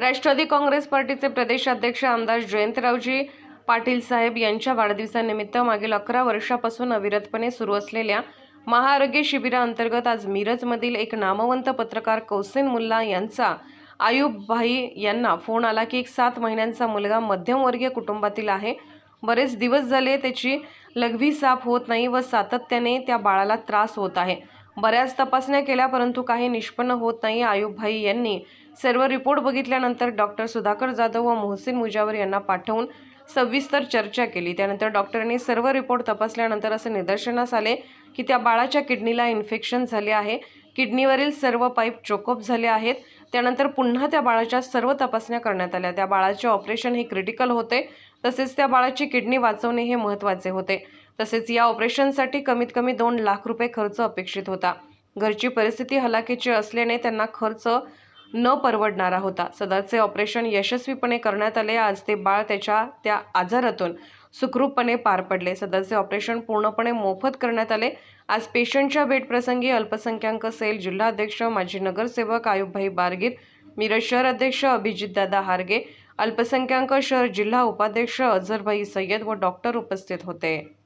राष्ट्रवादी काँग्रेस पार्टीचे प्रदेशाध्यक्ष आमदार जयंतरावजी पाटील साहेब यांच्या वाढदिवसानिमित्त मागील अकरा वर्षापासून अविरतपणे सुरू असलेल्या महाआरोग्य शिबिराअंतर्गत आज मिरजमधील एक नामवंत पत्रकार कौसेन मुल्ला यांचा आयुब भाई यांना फोन आला की एक सात महिन्यांचा मुलगा मध्यमवर्गीय कुटुंबातील आहे. बरेच दिवस झाले त्याची लघवी साफ होत नाही व सातत्याने त्या बाळाला त्रास होत आहे. बऱ्याच तपासण्या केल्या परंतु काही निष्पन्न होत नाही. आयुबभाई यांनी सर्व रिपोर्ट बघितल्यानंतर डॉक्टर सुधाकर जाधव व मोहसिन मुजावर यांना पाठवून सविस्तर चर्चा केली. त्यानंतर डॉक्टरांनी सर्व रिपोर्ट तपासल्यानंतर असे निदर्शनास आले की त्या बाळाच्या किडनीला इन्फेक्शन झाले आहे. किडनीवरील सर्व पाईप चोकअप झाले आहेत. त्यानंतर पुन्हा त्या बाळाच्या सर्व तपासण्या करण्यात आल्या. त्या बाळाचे ऑपरेशन हे क्रिटिकल होते. तसेच त्या बाळाची किडनी वाचवणे हे महत्त्वाचे होते. तसेच या ऑपरेशनसाठी कमीत कमी दोन लाख रुपये खर्च अपेक्षित होता. घरची परिस्थिती हलाखीची असल्याने त्यांना खर्च न परवडणारा होता. सदरचे ऑपरेशन यशस्वीपणे करण्यात आले. आज ते बाळ त्याच्या त्या आजारातून सुखरूपपणे पार पडले. सदरचे ऑपरेशन पूर्णपणे मोफत करण्यात आले. आज पेशंटच्या भेटप्रसंगी अल्पसंख्याक सेल जिल्हाध्यक्ष माजी नगरसेवक आयुबभाई बारगीर मिरज शहर अध्यक्ष अभिजितदादा हारगे अल्पसंख्याक शहर जिल्हा उपाध्यक्ष अझरभाई सय्यद व डॉक्टर उपस्थित होते.